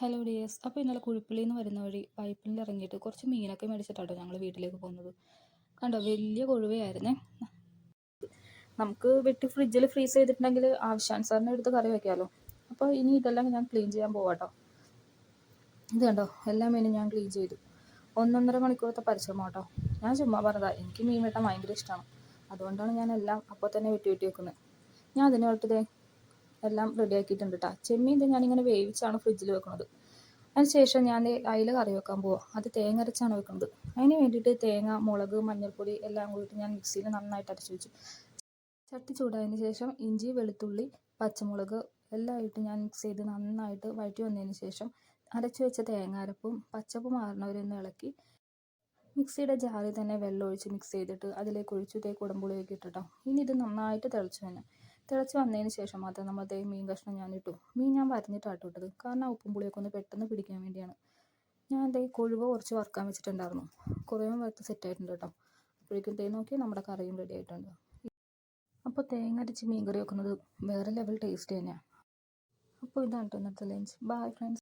Hello dears അപ്പോൾ ഇന്നലെ കുഴിപ്പള്ളിയിൽ നിന്ന് വരുന്ന വഴി പൈപ്പിൽ ഇറങ്ങിയിട്ട് കുറച്ച് മീനൊക്കെ മേടിച്ചിട്ടാട്ടോ ഞങ്ങൾ വീട്ടിലേക്ക് പോകുന്നത്. കണ്ടോ വലിയ കൊഴുവയായിരുന്നേ. നമുക്ക് വെട്ടി ഫ്രിഡ്ജിൽ ഫ്രീസ് ചെയ്തിട്ടുണ്ടെങ്കിൽ ആവശ്യാനുസരണം എടുത്ത് കറി വയ്ക്കാമല്ലോ അപ്പോൾ ഇനി ഇതെല്ലാം ഞാൻ ക്ലീൻ ചെയ്യാൻ പോവാട്ടോ. ഇത് കണ്ടോ എല്ലാ മീനും ഞാൻ ക്ലീൻ ചെയ്തു. ഒന്നൊന്നര മണിക്കൂറത്തെ പരിശ്രമം കേട്ടോ ഞാൻ ചുമ്മാ പറഞ്ഞതാ എനിക്ക് മീൻ വെട്ടാൻ ഭയങ്കര ഇഷ്ടമാണ് അതുകൊണ്ടാണ് ഞാൻ എല്ലാം അപ്പോൾ തന്നെ വെട്ടി വെട്ടി വെക്കുന്നത് ഞാൻ അതിനെ ദേ എല്ലാം റെഡിയാക്കിയിട്ടുണ്ട് കേട്ടോ ചെമ്മീൻ ഇത് ഞാനിങ്ങനെ വേവിച്ചാണ് ഫ്രിഡ്ജിൽ വെക്കുന്നത് അതിനുശേഷം ഞാൻ അതിൽ കറി വെക്കാൻ പോവാം. അത് തേങ്ങ അരച്ചാണ് വെക്കുന്നത് അതിന് വേണ്ടിയിട്ട് തേങ്ങ മുളക് മഞ്ഞൾപ്പൊടി എല്ലാം കൂടിയിട്ട് ഞാൻ മിക്സിയിൽ നന്നായിട്ട് അരച്ച് വെച്ചു. ചട്ടി ചൂടായതിന് ശേഷം ഇഞ്ചി വെളുത്തുള്ളി പച്ചമുളക് എല്ലാം ഇട്ട് ഞാൻ മിക്സ് ചെയ്ത് നന്നായിട്ട് വഴറ്റി വന്നതിന് ശേഷം അരച്ച് വെച്ച തേങ്ങ അരപ്പും പച്ചപ്പ് മാറണവരൊന്ന് ഇളക്കി മിക്സിയുടെ ജാറിൽ തന്നെ വെള്ളം ഒഴിച്ച് മിക്സ് ചെയ്തിട്ട് അതിലേക്ക് ഒഴിച്ചു തേ കുടമ്പുളിയൊക്കെ ഇട്ടിട്ടോ. ഇനി ഇത് നന്നായിട്ട് തിളച്ചു തന്നെ തിളച്ച് വന്നതിന് ശേഷം മാത്രം നമ്മൾ അതേ മീൻ കഷ്ണം ഞാൻ ഇട്ടു. മീൻ ഞാൻ വരഞ്ഞിട്ടാട്ടോ ഇട്ടത്. കാരണം ആ ഉപ്പും പുളിയൊക്കെ ഒന്ന് പെട്ടെന്ന് പിടിക്കാൻ വേണ്ടിയാണ്. ഞാൻ ദേ കൊഴുവ കുറച്ച് വറുക്കാൻ വെച്ചിട്ടുണ്ടായിരുന്നു. കുറേ വറുത്ത് സെറ്റായിട്ടുണ്ട് കേട്ടോ. അപ്പോഴേക്കും തേ നോക്കി നമ്മുടെ കറിയും റെഡി ആയിട്ടുണ്ട്. അപ്പോൾ തേങ്ങ അരച്ച് മീൻ കറി വെക്കുന്നത് വേറെ ലെവൽ ടേസ്റ്റ് തന്നെയാണ് അപ്പോൾ ഇതാണ് കേട്ടോ ഇന്നത്തെ ലഞ്ച് ബൈ ഫ്രണ്ട്സ്